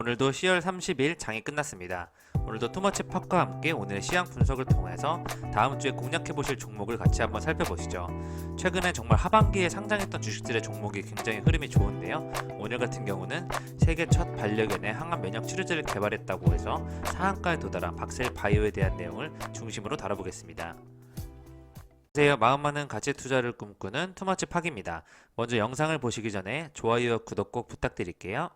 오늘도 10월 30일 장이 끝났습니다. 오늘도 투머치 팝과 함께 오늘의 시황 분석을 통해서 다음 주에 공략해 보실 종목을 같이 한번 살펴보시죠. 최근에 정말 하반기에 상장했던 주식들의 종목이 굉장히 흐름이 좋은데요. 오늘 같은 경우는 세계 첫 반려견의 항암 면역 치료제를 개발했다고 해서 상한가에 도달한 박셀 바이오에 대한 내용을 중심으로 다뤄보겠습니다. 안녕하세요. 마음 많은 가치 투자를 꿈꾸는 투머치 팍입니다. 먼저 영상을 보시기 전에 좋아요와 구독 꼭 부탁드릴게요.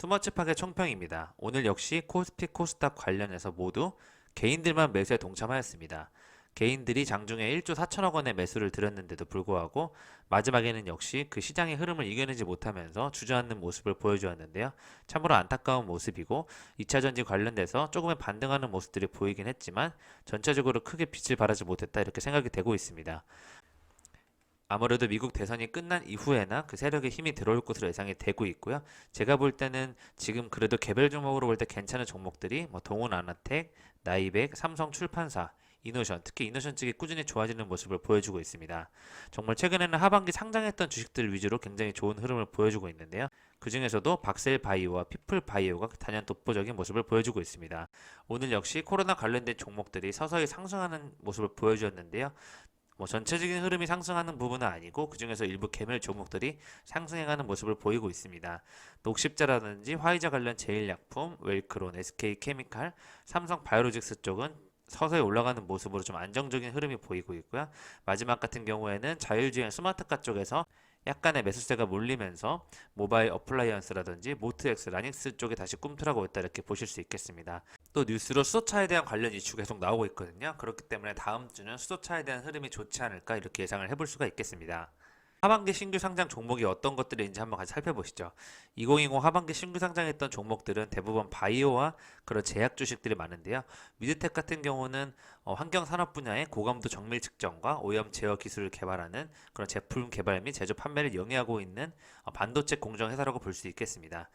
투머치팍의 총평입니다. 오늘 역시 코스피 코스닥 관련해서 모두 개인들만 매수에 동참하였습니다. 개인들이 장중에 1조 4천억 원의 매수를 들였는데도 불구하고 마지막에는 역시 그 시장의 흐름을 이겨내지 못하면서 주저앉는 모습을 보여주었는데요. 참으로 안타까운 모습이고 2차 전지 관련돼서 조금의 반등하는 모습들이 보이긴 했지만 전체적으로 크게 빛을 발하지 못했다 이렇게 생각이 되고 있습니다. 아무래도 미국 대선이 끝난 이후에나 그 세력의 힘이 들어올 것으로 예상이 되고 있고요. 제가 볼 때는 지금 그래도 개별 종목으로 볼 때 괜찮은 종목들이 뭐 동원 아나텍, 나이백, 삼성 출판사, 이노션, 특히 이노션 측이 꾸준히 좋아지는 모습을 보여주고 있습니다. 정말 최근에는 하반기 상장했던 주식들 위주로 굉장히 좋은 흐름을 보여주고 있는데요. 그 중에서도 박셀 바이오와 피플 바이오가 단연 독보적인 모습을 보여주고 있습니다. 오늘 역시 코로나 관련된 종목들이 서서히 상승하는 모습을 보여주었는데요. 뭐 전체적인 흐름이 상승하는 부분은 아니고 그 중에서 일부 개별 종목들이 상승해가는 모습을 보이고 있습니다. 녹십자라든지 화이자 관련 제일약품, 웰크론, SK케미칼, 삼성 바이오로직스 쪽은 서서히 올라가는 모습으로 좀 안정적인 흐름이 보이고 있고요. 마지막 같은 경우에는 자율주행 스마트카 쪽에서 약간의 매수세가 몰리면서 모바일 어플라이언스라든지 모트엑스, 라닉스 쪽에 다시 꿈틀하고 있다 이렇게 보실 수 있겠습니다. 또 뉴스로 수소차에 대한 관련 이슈가 계속 나오고 있거든요. 그렇기 때문에 다음 주는 수소차에 대한 흐름이 좋지 않을까 이렇게 예상을 해볼 수가 있겠습니다. 하반기 신규 상장 종목이 어떤 것들인지 한번 같이 살펴보시죠. 2020 하반기 신규 상장했던 종목들은 대부분 바이오와 그런 제약 주식들이 많은데요. 미드텍 같은 경우는 어, 환경 산업 분야의 고감도 정밀 측정과 오염 제어 기술을 개발하는 그런 제품 개발 및 제조 판매를 영위하고 있는 어, 반도체 공정 회사라고 볼 수 있겠습니다.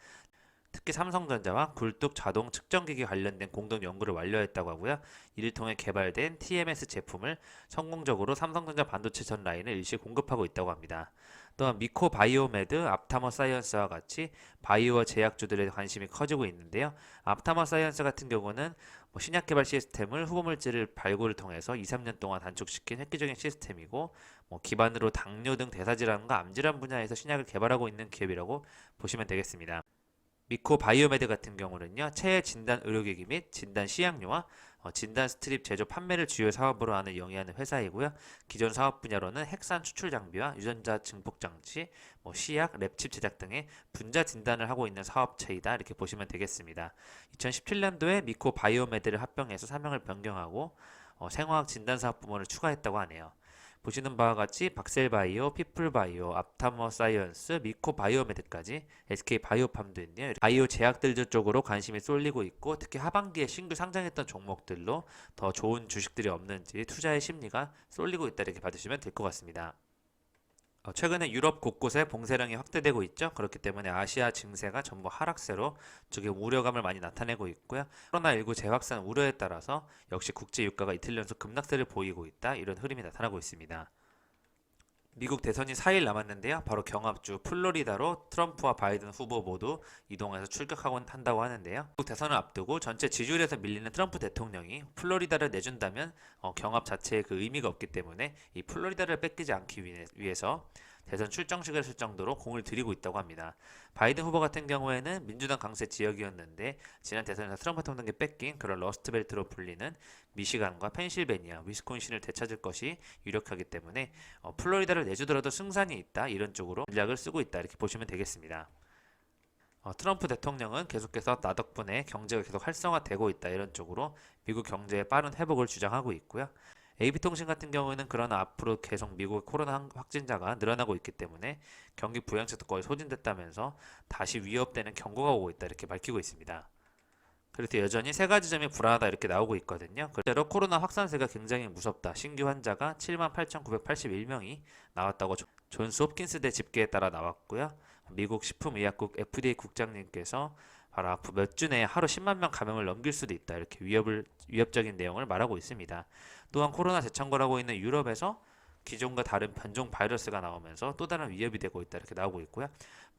특히 삼성전자와 굴뚝 자동 측정기기 관련된 공동 연구를 완료했다고 하고요. 이를 통해 개발된 TMS 제품을 성공적으로 삼성전자 반도체 전 라인을 일시 공급하고 있다고 합니다. 또한 미코 바이오메드, 앞타머 사이언스와 같이 바이오와 제약주들의 관심이 커지고 있는데요. 앞타머 사이언스 같은 경우는 뭐 신약 개발 시스템을 후보물질을 발굴을 통해서 2, 3년 동안 단축시킨 획기적인 시스템이고 뭐 기반으로 당뇨 등 대사질환과 암질환 분야에서 신약을 개발하고 있는 기업이라고 보시면 되겠습니다. 미코 바이오메드 같은 경우는요, 체해 진단 의료기기 및 진단 시약료와 어, 진단 스트립 제조 판매를 주요 사업으로 하는 영위하는 회사이고요. 기존 사업 분야로는 핵산 추출 장비와 유전자 증폭 장치, 뭐 시약, 랩칩 제작 등의 분자 진단을 하고 있는 사업체이다 이렇게 보시면 되겠습니다. 2017년도에 미코 바이오메드를 합병해서 사명을 변경하고 어, 생화학 진단 사업 부문을 추가했다고 하네요. 보시는 바와 같이 박셀바이오, 피플바이오, 앞타머 사이언스, 미코 바이오메드까지 SK 바이오팜도 있네요. 바이오 제약들 쪽으로 관심이 쏠리고 있고 특히 하반기에 신규 상장했던 종목들로 더 좋은 주식들이 없는지 투자의 심리가 쏠리고 있다 이렇게 봐주시면 될 것 같습니다. 어, 최근에 유럽 곳곳에 봉쇄령이 확대되고 있죠. 그렇기 때문에 아시아 증세가 전부 하락세로 쪽에 우려감을 많이 나타내고 있고요. 코로나19 재확산 우려에 따라서 역시 국제 유가가 이틀 연속 급락세를 보이고 있다. 이런 흐름이 나타나고 있습니다. 미국 대선이 4일 남았는데요. 바로 경합주 플로리다로 트럼프와 바이든 후보 모두 이동해서 출격하곤 한다고 하는데요. 미국 대선을 앞두고 전체 지지율에서 밀리는 트럼프 대통령이 플로리다를 내준다면 어, 경합 자체에 그 의미가 없기 때문에 이 플로리다를 뺏기지 않기 위해- 위해서 대선 출정식을 쓸 정도로 공을 들이고 있다고 합니다. 바이든 후보 같은 경우에는 민주당 강세 지역이었는데 지난 대선에서 트럼프 대통령에게 뺏긴 그런 러스트벨트로 불리는 미시간과 펜실베니아, 위스콘신을 되찾을 것이 유력하기 때문에 어, 플로리다를 내주더라도 승산이 있다 이런 쪽으로 전략을 쓰고 있다 이렇게 보시면 되겠습니다. 어, 트럼프 대통령은 계속해서 나 덕분에 경제가 계속 활성화되고 있다 이런 쪽으로 미국 경제의 빠른 회복을 주장하고 있고요. AB통신 같은 경우에는 그러나 앞으로 계속 미국의 코로나 확- 확진자가 늘어나고 있기 때문에 경기 부양책도 거의 소진됐다면서 다시 위협되는 경고가 오고 있다 이렇게 밝히고 있습니다. 그래서 여전히 세 가지 점이 불안하다 이렇게 나오고 있거든요. 그대로 코로나 확산세가 굉장히 무섭다. 신규 환자가 78,981명이 나왔다고 존- 존스 홉킨스 대 집계에 따라 나왔고요. 미국 식품의약국 FDA 국장님께서 바로 앞으로 몇 주 내에 하루 10만 명 감염을 넘길 수도 있다. 이렇게 위협을 위협적인 내용을 말하고 있습니다. 또한 코로나 재창궐 하고 있는 유럽에서 기존과 다른 변종 바이러스가 나오면서 또 다른 위협이 되고 있다 이렇게 나오고 있고요.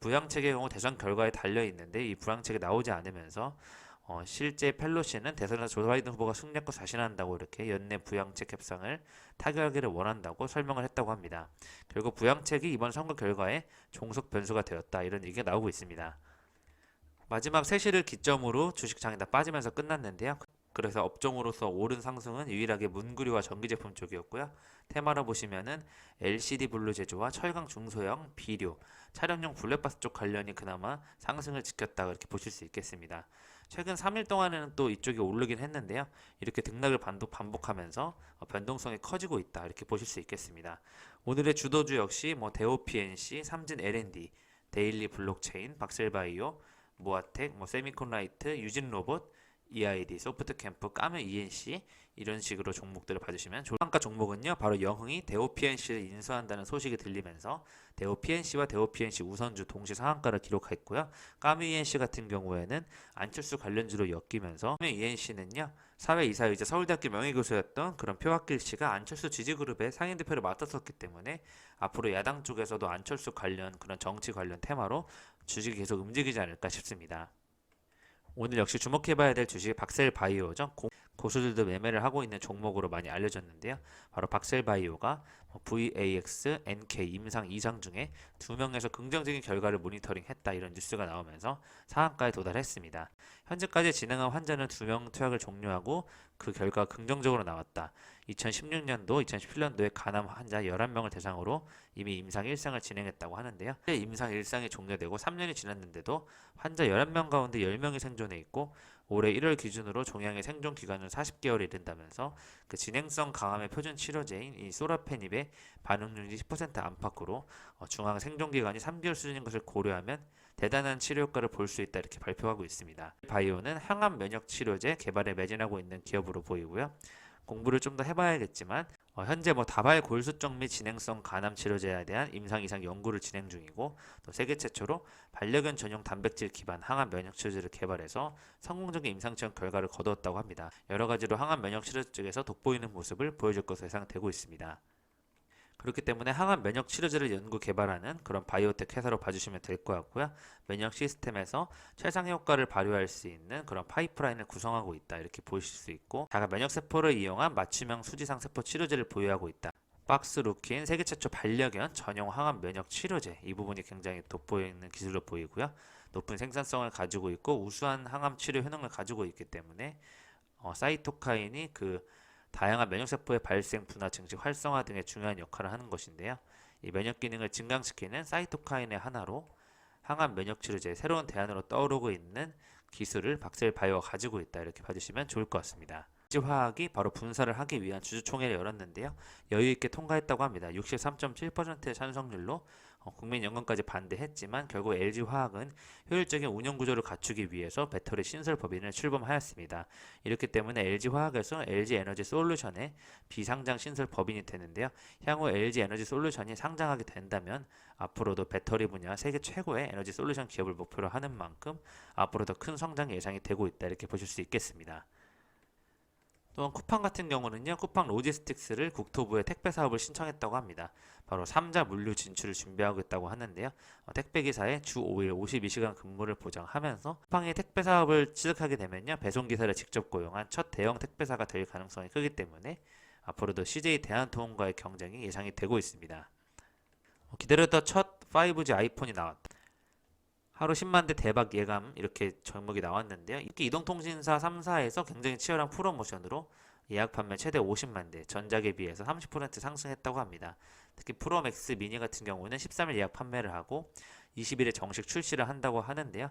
부양책의 경우 대선 결과에 달려 있는데 이 부양책이 나오지 않으면서 어, 실제 펠로시는 대선에서 조 바이든 후보가 승리했고 자신한다고 이렇게 연내 부양책 협상을 타결하기를 원한다고 설명을 했다고 합니다. 결국 부양책이 이번 선거 결과에 종속 변수가 되었다 이런 얘기가 나오고 있습니다. 마지막 3시를 기점으로 주식장이 다 빠지면서 끝났는데요. 그래서 업종으로서 오른 상승은 유일하게 문구류와 전기제품 쪽이었고요. 테마로 보시면은 LCD 블루 제조와 철강 중소형, 비료, 촬영용 블랙박스 쪽 관련이 그나마 상승을 지켰다 이렇게 보실 수 있겠습니다. 최근 3일 동안에는 또 이쪽이 오르긴 했는데요. 이렇게 등락을 반복, 반복하면서 어, 변동성이 커지고 있다 이렇게 보실 수 있겠습니다. 오늘의 주도주 역시 뭐 데오 PNC, 삼진 L&D, 데일리 블록체인, 박셀바이오, 모아텍, 뭐 세미콘라이트, 유진 로봇, EID, 소프트캠프, 까메 ENC 이런 식으로 종목들을 봐주시면 한가 종목은요 바로 영흥이 데오 PNC를 인수한다는 소식이 들리면서 데오 PNC와 데오 PNC 우선주 동시 상한가를 기록했고요. 까메 ENC 같은 경우에는 안철수 관련주로 엮이면서 까메 ENC는요 사회이사이자 서울대학교 명예교수였던 그런 표학길 씨가 안철수 지지그룹의 상임대표를 맡았었기 때문에 앞으로 야당 쪽에서도 안철수 관련 그런 정치 관련 테마로 주식이 계속 움직이지 않을까 싶습니다. 오늘 역시 주목해봐야 될 주식이 박셀바이오죠. 고, 고수들도 매매를 하고 있는 종목으로 많이 알려졌는데요. 바로 박셀바이오가 VAX, NK 임상 2상 중에 두 명에서 긍정적인 결과를 모니터링했다 이런 뉴스가 나오면서 상한가에 도달했습니다. 현재까지 진행한 환자는 두 명 투약을 종료하고 그 결과가 긍정적으로 나왔다. 2016년도, 2017년도에 간암 환자 11명을 대상으로 이미 임상 1상을 진행했다고 하는데요. 임상 1상이 종료되고 3년이 지났는데도 환자 11명 가운데 10명이 생존해 있고 올해 1월 기준으로 종양의 생존 기간은 40개월이 이른다면서 그 진행성 강암의 표준 치료제인 이 소라페닙의 반응률이 10% 안팎으로 어, 중앙 생존 기간이 3개월 수준인 것을 고려하면 대단한 치료 효과를 볼 수 있다 이렇게 발표하고 있습니다. 바이오는 항암 면역 치료제 개발에 매진하고 있는 기업으로 보이고요. 공부를 좀 더 해봐야겠지만 어, 현재 뭐 다발 골수적 및 진행성 간암 치료제에 대한 임상 이상 연구를 진행 중이고 또 세계 최초로 반려견 전용 단백질 기반 항암 면역 치료제를 개발해서 성공적인 임상 시험 결과를 거두었다고 합니다. 여러 가지로 항암 면역 치료 쪽에서 돋보이는 모습을 보여줄 것으로 예상되고 있습니다. 그렇기 때문에 항암 면역 치료제를 연구 개발하는 그런 바이오텍 회사로 봐주시면 될 것 같고요. 면역 시스템에서 최상 효과를 발휘할 수 있는 그런 파이프라인을 구성하고 있다 이렇게 보실 수 있고 자가 면역 세포를 이용한 맞춤형 수지상 세포 치료제를 보유하고 있다. 박스 루킨 세계 최초 반려견 전용 항암 면역 치료제 이 부분이 굉장히 돋보이는 기술로 보이고요. 높은 생산성을 가지고 있고 우수한 항암 치료 효능을 가지고 있기 때문에 어, 사이토카인이 그 다양한 면역세포의 발생, 분화, 증식, 활성화 등의 중요한 역할을 하는 것인데요. 이 면역 기능을 증강시키는 사이토카인의 하나로 항암 면역 치료제의 새로운 대안으로 떠오르고 있는 기술을 박셀 바이오가 가지고 있다 이렇게 봐주시면 좋을 것 같습니다. LG화학이 바로 분사를 하기 위한 주주총회를 열었는데요. 여유 있게 통과했다고 합니다. 63.7%의 찬성률로 어, 국민연금까지 반대했지만 결국 LG화학은 효율적인 운영 구조를 갖추기 위해서 배터리 신설 법인을 출범하였습니다. 이렇기 때문에 LG화학에서 LG에너지 솔루션의 비상장 신설 법인이 되는데요. 향후 LG에너지 솔루션이 상장하게 된다면 앞으로도 배터리 분야 세계 최고의 에너지 솔루션 기업을 목표로 하는 만큼 앞으로 더 큰 성장 예상이 되고 있다 이렇게 보실 수 있겠습니다. 또한 쿠팡 같은 경우는요, 쿠팡 로지스틱스를 국토부에 택배 사업을 신청했다고 합니다. 바로 3자 물류 진출을 준비하고 있다고 하는데요. 어, 택배 기사의 주 5일 52시간 근무를 보장하면서 쿠팡이 택배 사업을 취득하게 되면요, 배송 기사를 직접 고용한 첫 대형 택배사가 될 가능성이 크기 때문에 앞으로도 CJ 대한통운과의 경쟁이 예상이 되고 있습니다. 어, 기다렸던 첫 5G 아이폰이 나왔다. 하루 10만 대 대박 예감 이렇게 종목이 나왔는데요. 이렇게 이동통신사 3사에서 굉장히 치열한 프로모션으로 예약 판매 최대 50만 대, 전작에 비해서 30% 상승했다고 합니다. 특히 프로맥스 미니 같은 경우는 13일 예약 판매를 하고 20일에 정식 출시를 한다고 하는데요.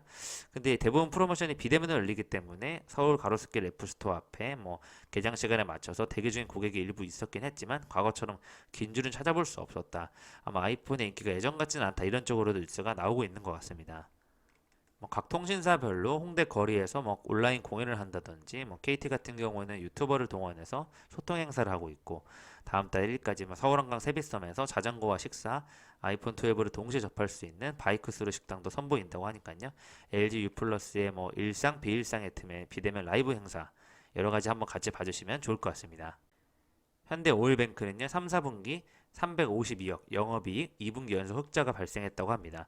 근데 대부분 프로모션이 비대면을 열리기 때문에 서울 가로수길 래프스토어 앞에 뭐 개장 시간에 맞춰서 대기 중인 고객이 일부 있었긴 했지만 과거처럼 긴 줄은 찾아볼 수 없었다. 아마 아이폰의 인기가 예전 같지는 않다 이런 쪽으로도 뉴스가 나오고 있는 것 같습니다. 뭐 각 통신사별로 홍대 거리에서 뭐 온라인 공연을 한다든지 뭐 KT 같은 경우에는 유튜버를 동원해서 소통 행사를 하고 있고 다음 달 1일까지 뭐 서울 한강 세비섬에서 자전거와 식사, 아이폰 12를 동시에 접할 수 있는 바이크스루 식당도 선보인다고 하니까요. LG U 플러스의 뭐 일상 비일상의 틈에 비대면 라이브 행사 여러 가지 한번 같이 봐주시면 좋을 것 같습니다. 현대 오일뱅크는요 3, 4분기 352억 영업이익 2분기 연속 흑자가 발생했다고 합니다.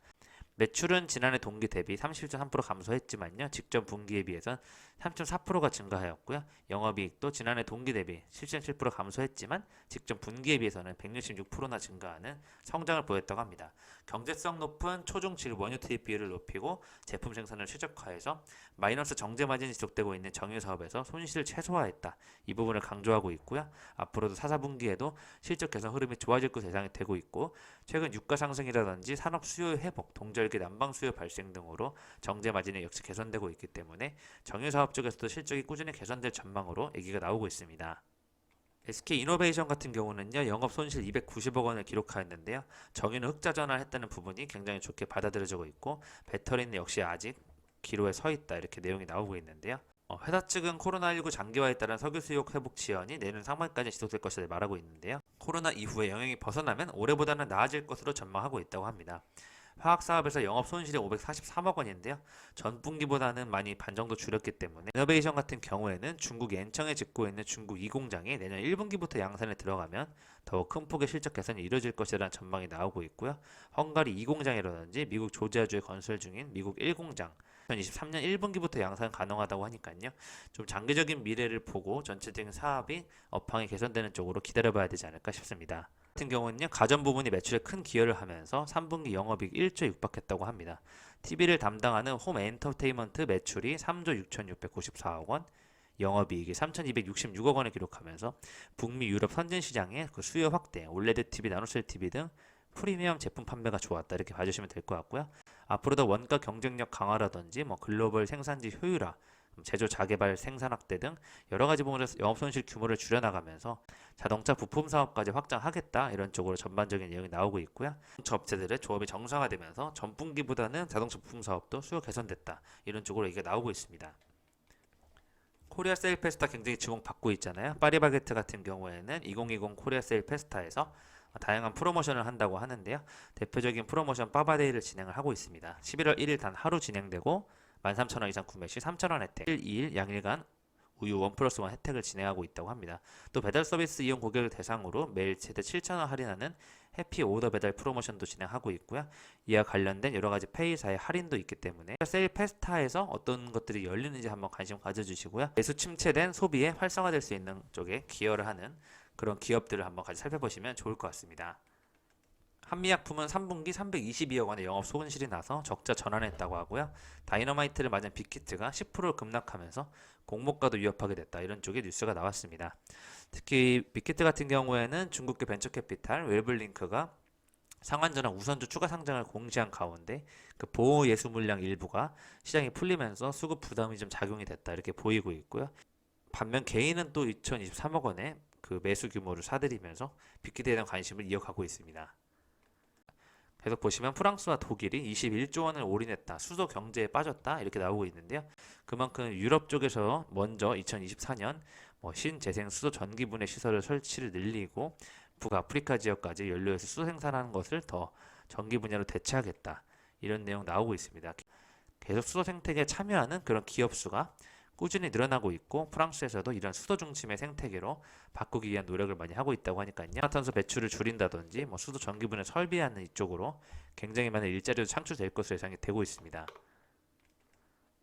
매출은 지난해 동기 대비 31.3% 감소했지만요. 직전 분기에 비해선 3.4%가 증가하였고요. 영업이익도 지난해 동기 대비 7.7% 감소했지만 직전 분기에 비해서는 166%나 증가하는 성장을 보였다고 합니다. 경제성 높은 초중질 원유 투입 비율을 높이고 제품 생산을 최적화해서 마이너스 정제 마진이 지속되고 있는 정유 사업에서 손실을 최소화했다. 이 부분을 강조하고 있고요. 앞으로도 4, 4분기에도 실적 개선 흐름이 좋아질 것으로 예상이 되고 있고 최근 유가 상승이라든지 산업 수요 회복, 동절기 난방 수요 발생 등으로 정제 마진이 역시 개선되고 있기 때문에 정유 사업 쪽에서도 실적이 꾸준히 개선될 전망으로 얘기가 나오고 있습니다. SK 이노베이션 같은 경우는요 영업 손실 290억 원을 기록하였는데요 정유는 흑자 전환을 했다는 부분이 굉장히 좋게 받아들여지고 있고 배터리는 역시 아직 기로에 서 있다 이렇게 내용이 나오고 있는데요 어, 회사 측은 코로나19 장기화에 따른 석유 수요 회복 지연이 내년 상반기까지 지속될 것을 말하고 있는데요 코로나 이후에 영향이 벗어나면 올해보다는 나아질 것으로 전망하고 있다고 합니다 화학 사업에서 영업 손실이 543억 원인데요. 전 분기보다는 많이 반 정도 줄였기 때문에 이노베이션 같은 경우에는 중국 엔청에 짓고 있는 중국 2공장이 내년 1분기부터 양산에 들어가면 더욱 큰 폭의 실적 개선이 이루어질 것이라는 전망이 나오고 있고요. 헝가리 2공장이라든지 미국 조지아주에 건설 중인 미국 1공장 2023년 1분기부터 양산 가능하다고 하니까요. 좀 장기적인 미래를 보고 전체적인 사업이 업황이 개선되는 쪽으로 기다려봐야 되지 않을까 싶습니다. 같은 경우는요 가전 부분이 매출에 큰 기여를 하면서 3분기 영업이익 1조 육박했다고 합니다. TV를 담당하는 홈 엔터테인먼트 매출이 3조 6,694억 원, 영업이익이 3,266억 원을 기록하면서 북미 유럽 선진 시장의 그 수요 확대, 올레드 TV, 나노셀 TV 등 프리미엄 제품 판매가 좋았다 이렇게 봐주시면 될 것 같고요. 앞으로도 원가 경쟁력 강화라든지 뭐 글로벌 생산지 효율화, 제조 자개발 생산 확대 등 여러 가지 부분에서 영업 손실 규모를 줄여나가면서 자동차 부품 사업까지 확장하겠다 이런 쪽으로 전반적인 내용이 나오고 있고요. 자동차 업체들의 조업이 정상화되면서 전분기보다는 자동차 부품 사업도 수요 개선됐다 이런 쪽으로 얘기가 나오고 있습니다. 코리아 세일 페스타 굉장히 주목받고 있잖아요. 파리바게트 같은 경우에는 2020 코리아 세일 페스타에서 다양한 프로모션을 한다고 하는데요. 대표적인 프로모션 빠바데이를 진행을 하고 있습니다. 11월 1일 단 하루 진행되고 13,000원 이상 구매 시 3,000원 혜택, 1, 2일 양일간 우유 원 플러스 원 혜택을 진행하고 있다고 합니다. 또 배달 서비스 이용 고객을 대상으로 매일 최대 7,000원 할인하는 해피 오더 배달 프로모션도 진행하고 있고요. 이와 관련된 여러 가지 페이사의 할인도 있기 때문에 세일 페스타에서 어떤 것들이 열리는지 한번 관심 가져주시고요. 매수 침체된 소비에 활성화될 수 있는 쪽에 기여를 하는 그런 기업들을 한번 같이 살펴보시면 좋을 것 같습니다. 한미약품은 3분기 322억 원의 영업 손실이 나서 적자 전환했다고 하고요. 다이너마이트를 맞은 빅히트가 10% 급락하면서 공모가도 위협하게 됐다. 이런 쪽의 뉴스가 나왔습니다. 특히 빅히트 같은 경우에는 중국계 벤처캐피탈 웰블링크가 상한전환 우선주 추가 상장을 공지한 가운데 그 보호 예수 물량 일부가 시장이 풀리면서 수급 부담이 좀 작용이 됐다 이렇게 보이고 있고요. 반면 개인은 또 2023억 원의 그 매수 규모를 사들이면서 빅히트에 대한 관심을 이어가고 있습니다. 계속 보시면 프랑스와 독일이 21조 원을 올인했다. 수도 경제에 빠졌다. 이렇게 나오고 있는데요. 그만큼 유럽 쪽에서 먼저 2024년 뭐 신재생 수도 전기 분해 시설을 설치를 늘리고 북아프리카 지역까지 연료에서 수도 생산하는 것을 더 전기 분야로 대체하겠다. 이런 내용 나오고 있습니다. 계속 수도 생태계에 참여하는 그런 기업 수가 꾸준히 늘어나고 있고 프랑스에서도 이런 수도 중심의 생태계로 바꾸기 위한 노력을 많이 하고 있다고 하니까요. 탄소 배출을 줄인다든지 뭐 수도 전기분해 설비하는 이쪽으로 굉장히 많은 일자리도 창출될 것으로 예상이 되고 있습니다.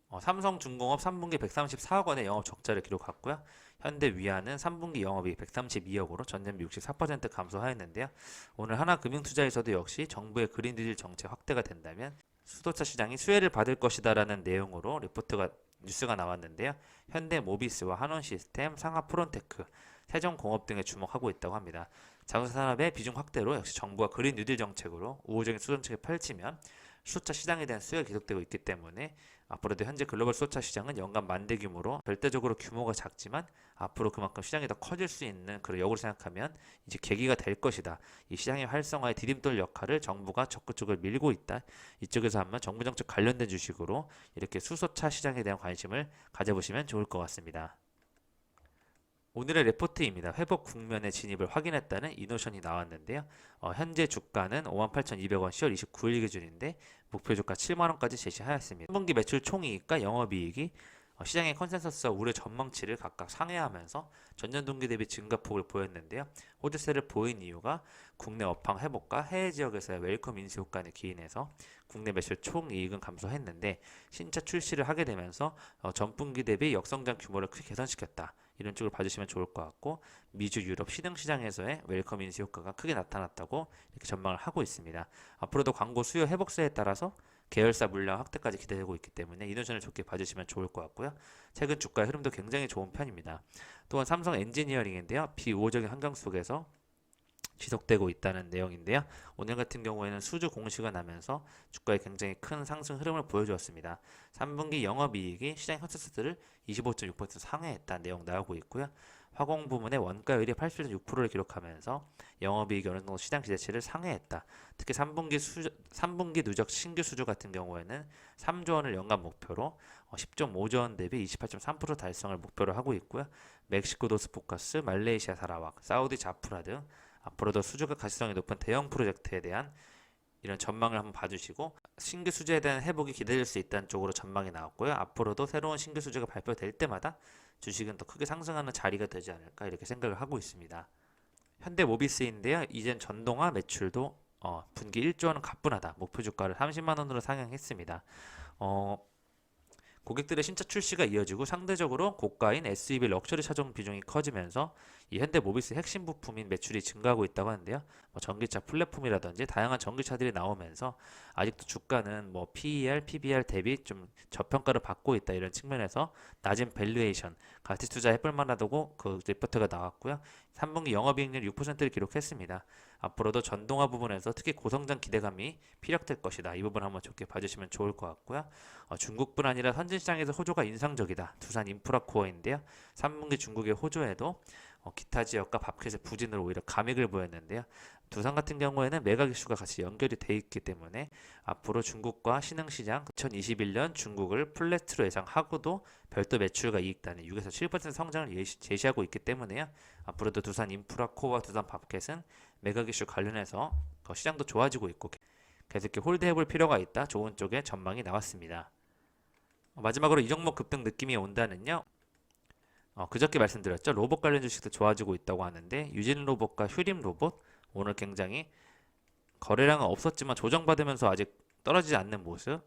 어, 삼성중공업 3분기 134억 원의 영업 적자를 기록했고요. 현대 위안은 3분기 영업이 132억으로 전년비 64% 감소하였는데요. 오늘 하나금융투자에서도 역시 정부의 그린딜 정책 확대가 된다면 수도차 시장이 수혜를 받을 것이다라는 내용으로 리포트가 뉴스가 나왔는데요. 현대 모비스와 한원 시스템, 상하 프론테크, 세종공업 등에 주목하고 있다고 합니다. 자동차 산업의 비중 확대로 역시 정부가 그린 뉴딜 정책으로 우호적인 수정책을 펼치면 수소차 시장에 대한 수요가 계속되고 있기 때문에 앞으로도 현재 글로벌 수소차 시장은 연간 만대 규모로 절대적으로 규모가 작지만 앞으로 그만큼 시장이 더 커질 수 있는 그런 역으로 생각하면 이제 계기가 될 것이다. 이 시장의 활성화의 디딤돌 역할을 정부가 적극적으로 밀고 있다. 이쪽에서 한번 정부 정책 관련된 주식으로 이렇게 수소차 시장에 대한 관심을 가져보시면 좋을 것 같습니다. 오늘의 레포트입니다. 회복 국면의 진입을 확인했다는 이노션이 나왔는데요. 어, 현재 주가는 58,200원 10월 29일 기준인데 목표 주가 7만원까지 제시하였습니다. 3분기 매출 총이익과 영업이익이 어, 시장의 컨센서스와 우려 전망치를 각각 상회하면서 전년 동기 대비 증가폭을 보였는데요. 호주세를 보인 이유가 국내 업황 회복과 해외 지역에서의 웰컴 인수 효과에 기인해서 국내 매출 총 이익은 감소했는데 신차 출시를 하게 되면서 어, 전분기 대비 역성장 규모를 크게 개선시켰다. 이런 쪽을 봐주시면 좋을 것 같고 미주 유럽 신흥 시장에서의 웰컴 인수 효과가 크게 나타났다고 이렇게 전망을 하고 있습니다. 앞으로도 광고 수요 회복세에 따라서 계열사 물량 확대까지 기대되고 있기 때문에 이 노선을 좋게 봐주시면 좋을 것 같고요. 최근 주가의 흐름도 굉장히 좋은 편입니다. 또한 삼성 엔지니어링인데요. 비우호적인 환경 속에서 지속되고 있다는 내용인데요. 오늘 같은 경우에는 수주 공시가 나면서 주가에 굉장히 큰 상승 흐름을 보여주었습니다. 3분기 영업이익이 시장 컨센서스를 25.6% 상회했다는 내용 나오고 있고요. 화공 부문의 원가율이 80.6%를 기록하면서 영업이익이 어느 정도 시장 기대치를 상회했다. 특히 3분기 수 3분기 누적 신규 수주 같은 경우에는 3조 원을 연간 목표로 10.5조 원 대비 28.3% 달성을 목표로 하고 있고요. 멕시코 도스포커스, 말레이시아 사라왁, 사우디 자프라 등 앞으로도 수주가 가시성이 높은 대형 프로젝트에 대한 이런 전망을 한번 봐주시고 신규 수주에 대한 회복이 기대될 수 있다는 쪽으로 전망이 나왔고요. 앞으로도 새로운 신규 수주가 발표될 때마다 주식은 더 크게 상승하는 자리가 되지 않을까 이렇게 생각을 하고 있습니다. 현대모비스인데요. 이젠 전동화 매출도 어, 분기 1조 원은 가뿐하다. 목표 주가를 30만 원으로 상향했습니다. 어, 고객들의 신차 출시가 이어지고 상대적으로 고가인 SUV 럭셔리 차종 비중이 커지면서 이 현대 모비스 핵심 부품인 매출이 증가하고 있다고 하는데요. 뭐 전기차 플랫폼이라든지 다양한 전기차들이 나오면서 아직도 주가는 뭐 PER, PBR 대비 좀 저평가를 받고 있다 이런 측면에서 낮은 밸류에이션 가치 투자 해볼 만하다고 그 리포트가 나왔고요. 3분기 영업이익률 6%를 기록했습니다. 앞으로도 전동화 부분에서 특히 고성장 기대감이 피력될 것이다. 이 부분 한번 좋게 봐주시면 좋을 것 같고요. 어, 중국뿐 아니라 선진 시장에서 호조가 인상적이다. 두산 인프라 코어인데요. 3분기 중국의 호조에도 어, 기타 지역과 밥켓의 부진으로 오히려 감익을 보였는데요. 두산 같은 경우에는 매각 이슈가 같이 연결이 돼 있기 때문에 앞으로 중국과 신흥시장 2021년 중국을 플랫으로 예상하고도 별도 매출과 이익 단위 6에서 7% 성장을 제시하고 있기 때문에요. 앞으로도 두산 인프라 코어와 두산 밥켓은 매각 이슈 관련해서 더 시장도 좋아지고 있고 계속 이렇게 홀드해 볼 필요가 있다. 좋은 쪽에 전망이 나왔습니다. 어, 마지막으로 이 종목 급등 느낌이 온다는요. 어, 그저께 말씀드렸죠. 로봇 관련 주식도 좋아지고 있다고 하는데 유진 로봇과 휴림 로봇 오늘 굉장히 거래량은 없었지만 조정받으면서 아직 떨어지지 않는 모습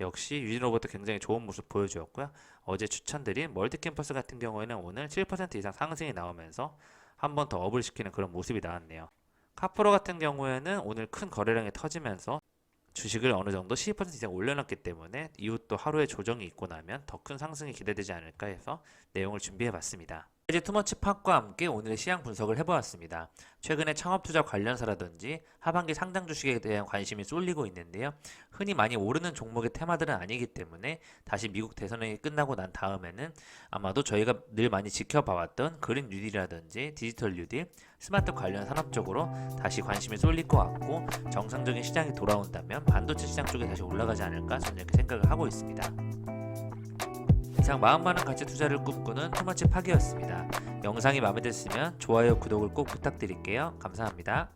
역시 유진 로봇도 굉장히 좋은 모습 보여주었고요. 어제 추천드린 멀티 캠퍼스 같은 경우에는 오늘 7% 이상 상승이 나오면서 한 번 더 업을 시키는 그런 모습이 나왔네요. 카프로 같은 경우에는 오늘 큰 거래량이 터지면서 주식을 어느 정도 12% 이상 올려놨기 때문에 이후 또 하루에 조정이 있고 나면 더 큰 상승이 기대되지 않을까 해서 내용을 준비해 봤습니다. 이제 투머치 팝과 함께 오늘의 시장 분석을 해보았습니다. 최근에 창업투자 관련사라든지 하반기 상장 주식에 대한 관심이 쏠리고 있는데요. 흔히 많이 오르는 종목의 테마들은 아니기 때문에 다시 미국 대선이 끝나고 난 다음에는 아마도 저희가 늘 많이 지켜봐왔던 그린 뉴딜이라든지 디지털 뉴딜, 스마트 관련 산업 쪽으로 다시 관심이 쏠릴 것 같고 정상적인 시장이 돌아온다면 반도체 시장 쪽에 다시 올라가지 않을까 저는 이렇게 생각을 하고 있습니다. 이상 마음 많은 가치 투자를 꿈꾸는 투머치 파기였습니다. 영상이 마음에 드셨으면 좋아요, 구독을 꼭 부탁드릴게요. 감사합니다.